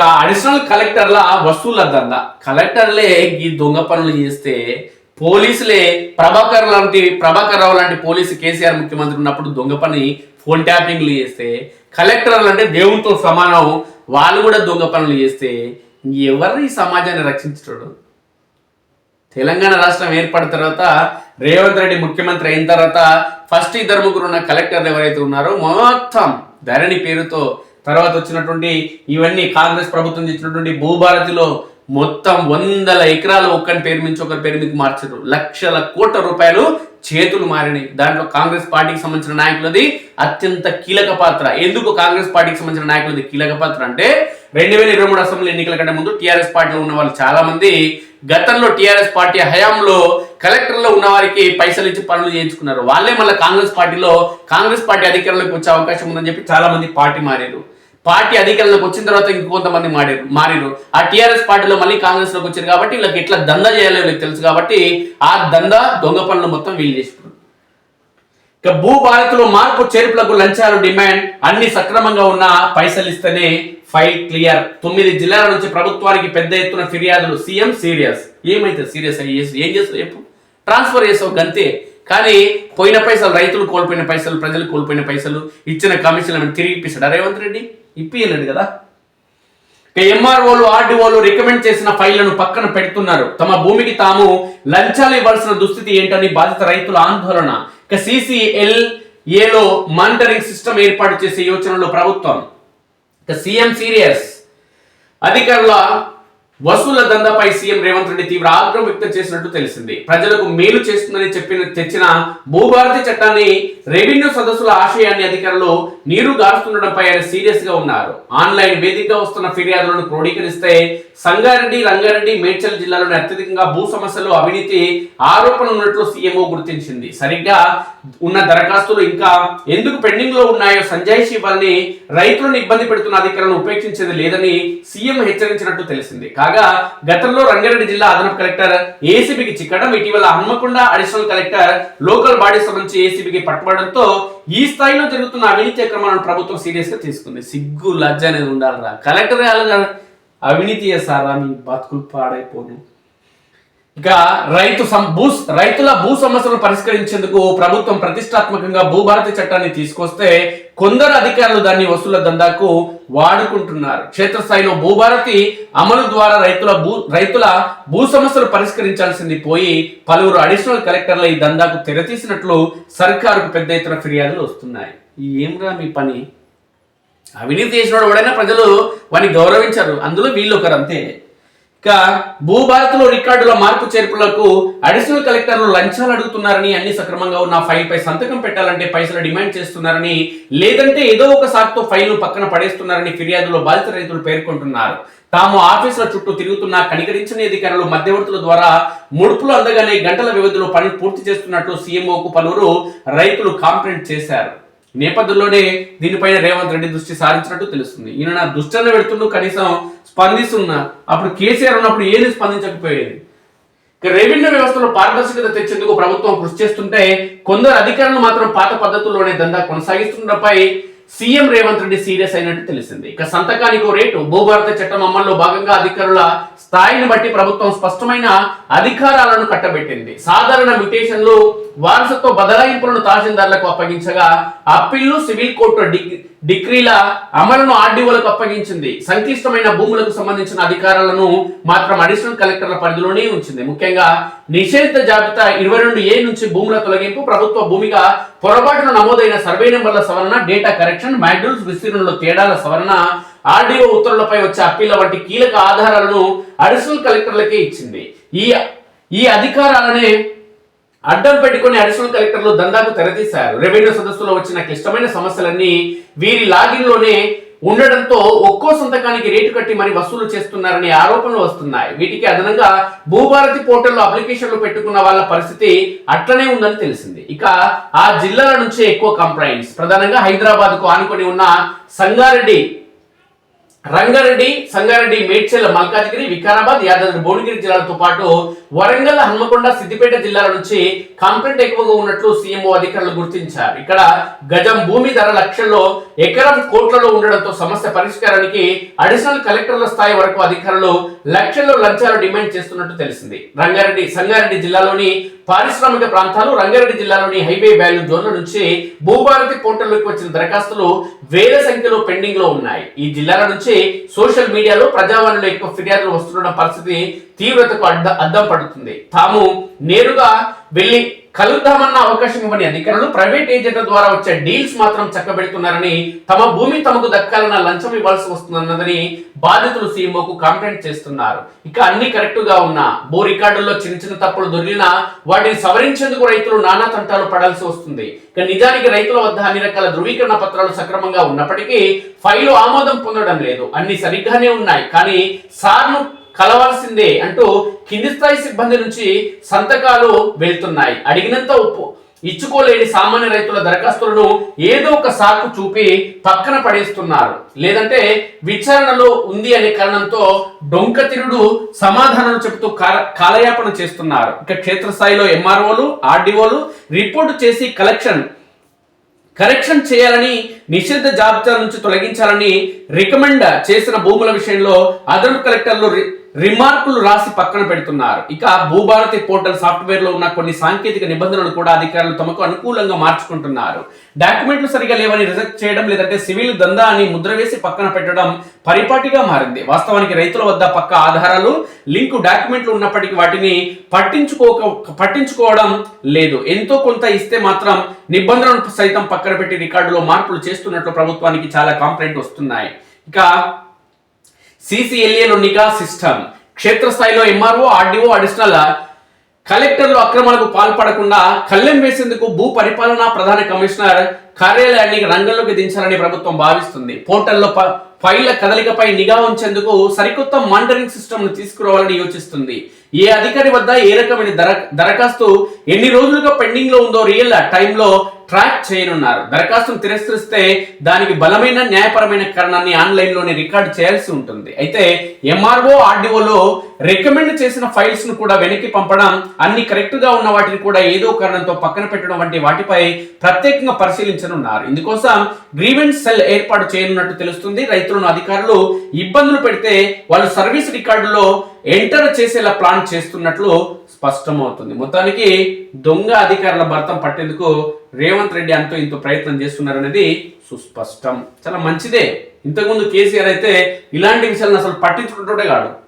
ఇక అడిషనల్ కలెక్టర్ల వసూళ్ళ దంద. కలెక్టర్లే ఈ దొంగ పనులు చేస్తే పోలీసులే ప్రభాకర్ లాంటి ప్రభాకర్ రావు లాంటి పోలీసు కేసీఆర్ ముఖ్యమంత్రి ఉన్నప్పుడు దొంగ పని ఫోన్ ట్యాపింగ్లు చేస్తే కలెక్టర్లు అంటే దేవునితో సమానం వాళ్ళు కూడా దొంగ పనులు చేస్తే ఎవరు ఈ సమాజాన్ని రక్షించడు తెలంగాణ రాష్ట్రం ఏర్పడిన తర్వాత రేవంత్ రెడ్డి ముఖ్యమంత్రి అయిన తర్వాత ఫస్ట్ ఇద్దరు ముగ్గురు ఉన్న కలెక్టర్లు ఎవరైతే ఉన్నారో మొత్తం ధరణి పేరుతో తర్వాత వచ్చినటువంటి ఇవన్నీ కాంగ్రెస్ ప్రభుత్వం ఇచ్చినటువంటి భూభారతిలో మొత్తం వందల ఎకరాలు ఒక్కరి పేరు నుంచి ఒకరి పేరు మీకు మార్చారు. లక్షల కోట్ల రూపాయలు చేతులు మారినాయి. దాంట్లో కాంగ్రెస్ పార్టీకి సంబంధించిన నాయకులది అత్యంత కీలక పాత్ర. ఎందుకు కాంగ్రెస్ పార్టీకి సంబంధించిన నాయకులది కీలక పాత్ర అంటే రెండు వేల ఇరవై మూడు అసెంబ్లీ ఎన్నికల కంటే ముందు టీఆర్ఎస్ పార్టీలో ఉన్న వాళ్ళు చాలా మంది గతంలో టీఆర్ఎస్ పార్టీ హయాంలో కలెక్టర్లో ఉన్న వారికి పైసలు ఇచ్చి పనులు చేయించుకున్నారు. వాళ్ళే మళ్ళీ కాంగ్రెస్ పార్టీలో కాంగ్రెస్ పార్టీ అధికారంలోకి వచ్చే అవకాశం ఉందని చెప్పి చాలా మంది పార్టీ మారారు. పార్టీ అధికారంలోకి వచ్చిన తర్వాత ఇంకొంతమంది మారారు మారారు. ఆ టీఆర్ఎస్ పార్టీలో మళ్ళీ కాంగ్రెస్లోకి వచ్చారు కాబట్టి వీళ్ళకి ఎట్లా దందా చేయాలో వీళ్ళకి తెలుసు కాబట్టి ఆ దందా దొంగ పనులు మొత్తం వీళ్ళు చేసుకున్నారు ఇక భూ భారత్లో మార్పు చేర్పులకు లంచాలు డిమాండ్ అన్ని సక్రమంగా ఉన్న పైసలు ఇస్తేనే ఫైల్ క్లియర్. తొమ్మిది జిల్లాల నుంచి ప్రభుత్వానికి పెద్ద ఎత్తున ఫిర్యాదులు. CM serious. ఏమైతే సీరియస్ ఏం చేస్తారు చెప్పు. ట్రాన్స్ఫర్ చేసావు గంతే. కానీ పోయిన పైసలు రైతులు కోల్పోయిన పైసలు ప్రజలు కోల్పోయిన పైసలు ఇచ్చిన కమిషన్లను తిరిగి ఇప్పిస్తాడు రేవంత్ రెడ్డి? ఇప్పియలేడు కదా. ఇక ఎంఆర్ఓలు ఆర్డీఓలు రికమెండ్ చేసిన ఫైళ్ళను పక్కన పెడుతున్నారు. తమ భూమికి తాము లంచాలు ఇవ్వాల్సిన దుస్థితి ఏంటని బాధిత రైతుల ఆందోళన. ఇక సిసిఎల్ ఏలో మానిటరింగ్ సిస్టమ్ ఏర్పాటు చేసే యోచనలో ప్రభుత్వం. ఇక సీఎం సీరియస్ అధికారుల వసూల దందాపై సీఎం రేవంత్ రెడ్డి తీవ్ర ఆగ్రహం వ్యక్తం చేసినట్టు తెలిసింది. ప్రజలకు మేలు చేస్తుందని చెప్పిన తెచ్చిన భూభారతి చట్టాన్ని రెవెన్యూ సదస్సుల ఆశయాన్ని అధికారులు నీరు గారుస్తుండడంపై ఆయన సీరియస్గా ఉన్నారు. ఆన్లైన్ వేదికగా వస్తున్న ఫిర్యాదులను క్రోడీకరిస్తే సంగారెడ్డి రంగారెడ్డి మేడ్చల్ జిల్లాలోని అత్యధికంగా భూ సమస్యలు అవినీతి ఆరోపణలు ఉన్నట్లు సీఎంఓ గుర్తించింది. సరిగ్గా ఉన్న దరఖాస్తులు ఇంకా ఎందుకు పెండింగ్లో ఉన్నాయో సంజాయిషి ఇవ్వాలని రైతులను ఇబ్బంది పెడుతున్న అధికారులను ఉపేక్షించేది లేదని సీఎం హెచ్చరించినట్టు తెలిసింది. కాగా గతంలో రంగారెడ్డి జిల్లా అదనపు కలెక్టర్ ఏసీబీకి చిక్కడం ఇటీవల Hanmakonda additional collector local bodies నుంచి ఏసీబీకి పట్టుబడంతో ఈ స్థాయిలో జరుగుతున్న అవినీతి అక్రమాలను ప్రభుత్వం సీరియస్గా తీసుకుంది. సిగ్గు లజ్జ అనేది ఉండాలరా. కలెక్టర్ అవినీతి చేస్తారా మీ బతుకులు పాడైపోను. ఇక రైతు భూ రైతుల భూ సమస్యలను పరిష్కరించేందుకు ప్రభుత్వం ప్రతిష్టాత్మకంగా భూభారతి చట్టాన్ని తీసుకొస్తే కొందరు అధికారులు దాన్ని వసూల దందాకు వాడుకుంటున్నారు. క్షేత్రస్థాయిలో భూభారతి అమలు ద్వారా రైతుల భూ రైతుల భూ సమస్యలు పరిష్కరించాల్సింది పోయి పలువురు అడిషనల్ కలెక్టర్ల ఈ దందాకు తెరతీసినట్లు సర్కారుకు పెద్ద ఎత్తున ఫిర్యాదులు వస్తున్నాయి. ఏమ్రా మీ పని? అవినీతి చేసినవాడు ఎవడైనా ప్రజలు వారిని గౌరవించారు. అందులో వీళ్ళు ఒకరు అంతే. ఇక భూభారత్లో రికార్డుల మార్పు చేర్పులకు అడిషనల్ కలెక్టర్లు లంచాలు అడుగుతున్నారని అన్ని సక్రమంగా ఉన్న ఫైల్ పై సంతకం పెట్టాలంటే పైసలు డిమాండ్ చేస్తున్నారని లేదంటే ఏదో ఒక సాకుతో ఫైల్ పక్కన పడేస్తున్నారని ఫిర్యాదులో బాధిత రైతులు పేర్కొంటున్నారు. తాము ఆఫీసుల చుట్టూ తిరుగుతున్న కనికరించని అధికారులు మధ్యవర్తుల ద్వారా ముడుపులు అందగానే గంటల వ్యవధిలో పని పూర్తి చేస్తున్నట్లు సీఎంఓకు పలువురు రైతులు కాంప్లైంట్ చేశారు. నేపథ్యంలోనే దీనిపైన రేవంత్ రెడ్డి దృష్టి సారించినట్టు తెలుస్తుంది. ఈయన నా దుష్టన్న పెడుతున్న కనీసం స్పందిస్తున్నా. అప్పుడు కేసీఆర్ ఉన్నప్పుడు ఏది స్పందించకపోయేది? రెవెన్యూ వ్యవస్థలో పారదర్శకత తెచ్చేందుకు ప్రభుత్వం కృషి చేస్తుంటే కొందరు అధికారులు మాత్రం పాత పద్ధతుల్లోనే దందా కొనసాగిస్తుండపై సీఎం రేవంత్ రెడ్డి సీరియస్ అయినట్టు తెలిసింది. ఇక సంతకానికి రేటు భూభారత చట్టం అమల్లో భాగంగా అధికారుల స్థాయిని బట్టి ప్రభుత్వం స్పష్టమైన అధికారాలను కట్టబెట్టింది. సాధారణ మ్యుటేషన్లు వారసత్వ బదలాయింపులను తహసీల్దార్లకు అప్పగించగా అప్పీళ్ళు సివిల్ కోర్టు డిక్రీల డిగ్రీల అమలును ఆర్డీఓలకు అప్పగించింది. సంక్లిష్టమైన భూములకు సంబంధించిన అధికారాలను మాత్రం అడిషనల్ కలెక్టర్ల పరిధిలోనే ఉంచింది. ముఖ్యంగా నిషేధిత జాబితా ఇరవై రెండు ఏ నుంచి భూముల తొలగింపు ప్రభుత్వ భూమిగా పొరపాటున నమోదైన సర్వే నెంబర్ల సవరణ డేటా కరెక్షన్ మాడ్యూల్స్ విస్తీర్ణంలో తేడాల సవరణ ఆర్డీఓ ఉత్తర్వులపై వచ్చే అప్పీల వంటి కీలక ఆధారాలను అడిషనల్ కలెక్టర్లకే ఇచ్చింది. ఈ ఈ అధికారాలనే అడ్డం పెట్టుకుని అడిషనల్ కలెక్టర్లు దందాకు తెరతీశారు. రెవెన్యూ సదస్సులో వచ్చిన క్లిష్టమైన సమస్యలన్నీ వీరి లాగిన్లోనే ఉండడంతో ఒక్కో సంతకానికి రేటు కట్టి మరి వసూలు చేస్తున్నారనే ఆరోపణలు వస్తున్నాయి. వీటికి అదనంగా భూభారతి పోర్టల్లో అప్లికేషన్లు పెట్టుకున్న వాళ్ళ పరిస్థితి అట్లనే ఉందని తెలిసింది. ఇక ఆ జిల్లాల నుంచే ఎక్కువ కంప్లైంట్స్. ప్రధానంగా హైదరాబాద్కు ఆనుకొని ఉన్న సంగారెడ్డి రంగారెడ్డి సంగారెడ్డి మేడ్చల్ మల్కాజ్గిరి వికారాబాద్ యాదాద్రి భువనగిరి జిల్లాలతో పాటు వరంగల్ హన్మకొండ సిద్దిపేట జిల్లాల నుంచి కంప్లైంట్ ఎక్కువగా ఉన్నట్లు సీఎంఓ అధికారులు గుర్తించారు. ఇక్కడ గజం భూమి ధర లక్షల్లో ఎకరం కోట్లలో ఉండడంతో సమస్య పరిష్కారానికి అడిషనల్ కలెక్టర్ల స్థాయి వరకు అధికారులు లక్షల్లో లంచాలు డిమాండ్ చేస్తున్నట్టు తెలిసింది. రంగారెడ్డి సంగారెడ్డి జిల్లాలోని పారిశ్రామిక ప్రాంతాలు రంగారెడ్డి జిల్లాలోని హైవే వాల్యూ జోన్ల నుంచి భూభారతి పోర్టల్లోకి వచ్చిన దరఖాస్తులు వేల సంఖ్యలో పెండింగ్లో ఉన్నాయి. ఈ జిల్లాల నుంచి సోషల్ మీడియాలో ప్రజావాణిలో ఎక్కువ ఫిర్యాదులు వస్తున్న పరిస్థితి తీవ్రతకు అడ్డ అద్దం పడుతుంది. తాము నేరుగా వెళ్ళి కలుద్దామన్న అవకాశం ఇవ్వని అధికారులు ప్రైవేట్ ఏజెంట్ల ద్వారా వచ్చే డీల్స్ మాత్రం చక్కబెడుతున్నారని తమ భూమి తమకు దక్కాలన్న లంచం ఇవ్వాల్సి వస్తుందన్నదని బాధితులు సీఎంఓకు కంప్లైంట్ చేస్తున్నారు. ఇక అన్ని కరెక్ట్గా ఉన్నా భూ రికార్డుల్లో చిన్న చిన్న తప్పులు దొరికినా వాటిని సవరించేందుకు రైతులు నానా తంటాలు పడాల్సి వస్తుంది. ఇక నిజానికి రైతుల వద్ద అన్ని రకాల ధృవీకరణ పత్రాలు సక్రమంగా ఉన్నప్పటికీ ఫైలు ఆమోదం పొందడం లేదు. అన్ని సరిగ్గానే ఉన్నాయి. కానీ సార్ను కలవాల్సిందే అంటూ కింది స్థాయి సిబ్బంది నుంచి సంతకాలు వెళ్తున్నాయి. అడిగినంత ఉప్పు ఇచ్చుకోలేని సామాన్య రైతుల దరఖాస్తులను ఏదో ఒక సాకు చూపి పక్కన పడేస్తున్నారు. లేదంటే విచారణలో ఉంది అనే కారణంతో డొంకతిరుడు సమాధానం చెబుతూ కాలయాపన చేస్తున్నారు. ఇక క్షేత్రస్థాయిలో ఎంఆర్ఓలు ఆర్డీఓలు రిపోర్టు చేసి కలెక్షన్ కరెక్షన్ చేయాలని నిషిద్ధ జాబితా నుంచి తొలగించాలని రికమెండ్ చేసిన భూముల విషయంలో అదనపు కలెక్టర్లు రి- రిమార్కులు రాసి పక్కన పెడుతున్నారు. ఇక భూభారతి పోర్టల్ సాఫ్ట్వేర్లో ఉన్న కొన్ని సాంకేతిక నిబంధనలు కూడా అధికారులు తమకు అనుకూలంగా మార్చుకుంటున్నారు. డాక్యుమెంట్లు సరిగా లేవని రిజెక్ట్ చేయడం లేదంటే సివిల్ దందా అని ముద్ర వేసి పక్కన పెట్టడం పరిపాటిగా మారింది. వాస్తవానికి రైతుల వద్ద పక్క ఆధారాలు లింకు డాక్యుమెంట్లు ఉన్నప్పటికీ వాటిని పట్టించుకోక పట్టించుకోవడం లేదు. ఎంతో కొంత ఇస్తే మాత్రం నిబంధనలు సైతం పక్కన పెట్టి రికార్డులో మార్పులు చేస్తున్నట్లు ప్రభుత్వానికి చాలా కంప్లైంట్ వస్తున్నాయి. ఇక సిసిఎల్ఏలో నిఘా సిస్టమ్. క్షేత్రస్థాయిలో ఎంఆర్ఓ ఆర్డీఓ అడిషనల్ కలెక్టర్లు అక్రమాలకు పాల్పడకుండా కళ్ళెం వేసేందుకు భూ పరిపాలనా ప్రధాన కమిషనర్ కార్యాలయాన్ని రంగంలోకి దించాలని ప్రభుత్వం భావిస్తుంది. పోర్టల్లో ప- ఫైళ్ళ కదలికపై నిఘా ఉంచేందుకు సరికొత్త మానిటరింగ్ సిస్టమ్ను తీసుకురావాలని యోచిస్తుంది. ఏ అధికారి వద్ద ఏ రకమైన దర దరఖాస్తు ఎన్ని రోజులుగా పెండింగ్లో ఉందో రియల్ టైంలో ట్రాక్ చేయనున్నారు. దరఖాస్తును తిరస్కరిస్తే దానికి బలమైన న్యాయపరమైన కారణాన్ని ఆన్లైన్లోనే రికార్డ్ చేయాల్సి ఉంటుంది. అయితే ఎంఆర్ఓ ఆర్డీఓలో రికమెండ్ చేసిన ఫైల్స్ను కూడా వెనక్కి పంపడం అన్ని కరెక్ట్గా ఉన్న వాటిని కూడా ఏదో కారణంతో పక్కన పెట్టడం వంటి వాటిపై ప్రత్యేకంగా పరిశీలించనున్నారు. ఇందుకోసం గ్రీవెన్స్ సెల్ ఏర్పాటు చేయనున్నట్టు తెలుస్తుంది. రైతులను అధికారులు ఇబ్బందులు పెడితే వాళ్ళు సర్వీస్ రికార్డులో ఎంటర్ చేసేలా ప్లాన్ చేస్తున్నట్లు స్పష్టమవుతుంది. మొత్తానికి దొంగ అధికారుల భర్తం పట్టేందుకు రేవంత్ రెడ్డి అంతో ఇంత ప్రయత్నం చేస్తున్నారనేది సుస్పష్టం. చాలా మంచిదే. ఇంతకుముందు కేసీఆర్ అయితే ఇలాంటి విషయాలను అసలు పట్టించుకుంటుండే కాడు